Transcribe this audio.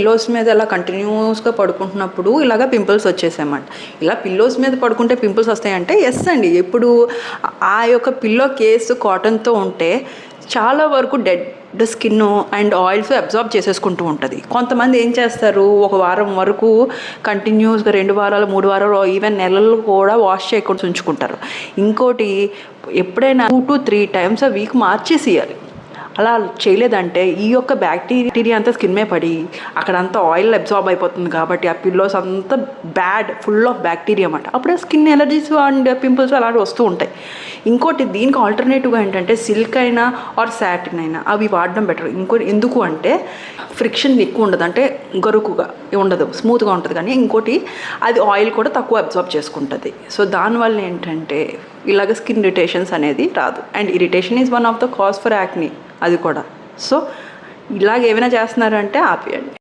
Pillows మీద ఇలా కంటిన్యూస్గా పడుకుంటున్నప్పుడు ఇలాగ పింపుల్స్ వచ్చేసాయన్నమాట. ఇలా పిల్లోస్ మీద పడుకుంటే పింపుల్స్ వస్తాయంటే ఎస్ అండి. ఇప్పుడు ఆ యొక్క పిల్లో కేసు కాటన్తో ఉంటే చాలా వరకు dead skin and oils absorb చేసేసుకుంటూ ఉంటుంది. కొంతమంది ఏం చేస్తారు? ఒక వారం వరకు కంటిన్యూస్గా రెండు వారాలు మూడు వారాలు ఈవెన్ నెలలు కూడా వాష్ చేయకుండా ఉంచుకుంటారు. ఇంకోటి ఎప్పుడైనా టూ టు త్రీ టైమ్స్ ఆ వీక్ మార్చేసేయాలి. అలా చేయలేదంటే ఈ యొక్క బ్యాక్టీరియా అంతా స్కిన్ మీద పడి అక్కడంతా ఆయిల్ అబ్జార్బ్ అయిపోతుంది కాబట్టి ఆ పిల్లోస్ అంతా బ్యాడ్ ఫుల్ ఆఫ్ బ్యాక్టీరియా అన్నమాట. అప్పుడే స్కిన్ ఎలర్జీస్ అండ్ పింపుల్స్ అలాంటివి వస్తూ ఉంటాయి. ఇంకోటి దీనికి ఆల్టర్నేటివ్గా ఏంటంటే సిల్క్ అయినా ఆర్ సాటిన్ అయినా అవి వాడడం బెటర్ ఇంకోటి ఎందుకు అంటే ఫ్రిక్షన్ ఎక్కువ ఉండదు. అంటే గరుకుగా ఉండదు స్మూత్గా ఉంటుంది. కానీ ఇంకోటి అది ఆయిల్ కూడా తక్కువ అబ్జార్బ్ చేసుకుంటుంది. సో దానివల్ల ఏంటంటే ఇలాగ స్కిన్ ఇరిటేషన్స్ అనేది రాదు. And irritation is one of the cause for acne అది కూడా. సో ఇలాగ ఏమైనా చేస్తున్నారంటే ఆపేయండి.